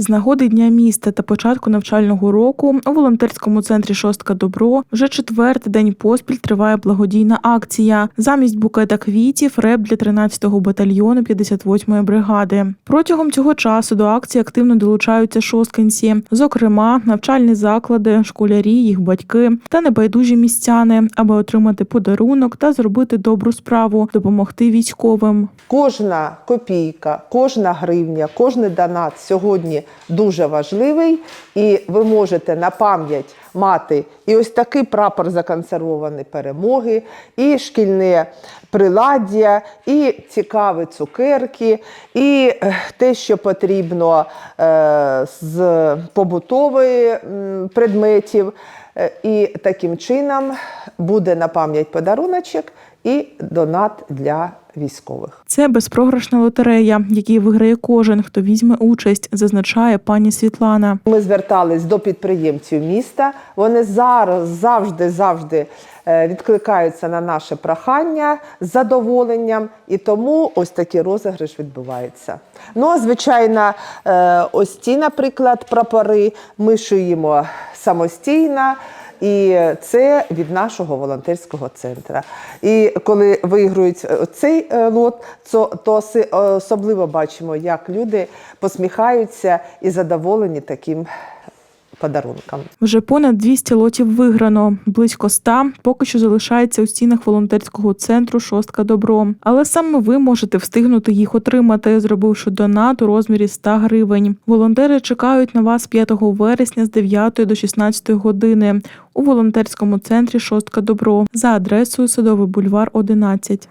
З нагоди дня міста та початку навчального року у волонтерському центрі Шостка Добро вже четвертий день поспіль триває благодійна акція. Замість букета квітів реп для 13-го батальйону 58-ї бригади. Протягом цього часу до акції активно долучаються шосткинці, зокрема, навчальні заклади, школярі, їх батьки та небайдужі містяни, аби отримати подарунок та зробити добру справу, допомогти військовим. Кожна копійка, кожна гривня, кожний донат сьогодні дуже важливий, і ви можете на пам'ять мати і ось такий прапор законсервований перемоги, і шкільне приладдя, і цікаві цукерки, і е, те, що потрібно е, з побутової предметів. Е, І таким чином буде на пам'ять подаруночок і донат для військових. Це безпрограшна лотерея, який виграє кожен, хто візьме участь, зазначає пані Світлана. Ми звертались до підприємців міста. Вони зараз завжди завжди е, відкликаються на наше прохання з задоволенням, і тому ось такий розіграш відбувається. Ну звичайно, е, ось ці, наприклад, прапори ми шиємо самостійно. І це від нашого волонтерського центру. І коли виграють цей е, лот, то, то особливо бачимо, як люди посміхаються і задоволені таким подарунком. Вже понад 200 лотів виграно, близько 100 поки що залишається у стінах волонтерського центру Шостка Добро. Але саме ви можете встигнути їх отримати, зробивши донат у розмірі 100 гривень. Волонтери чекають на вас 5 вересня з 9 до 16 години у волонтерському центрі Шостка Добро за адресою Садовий бульвар 11.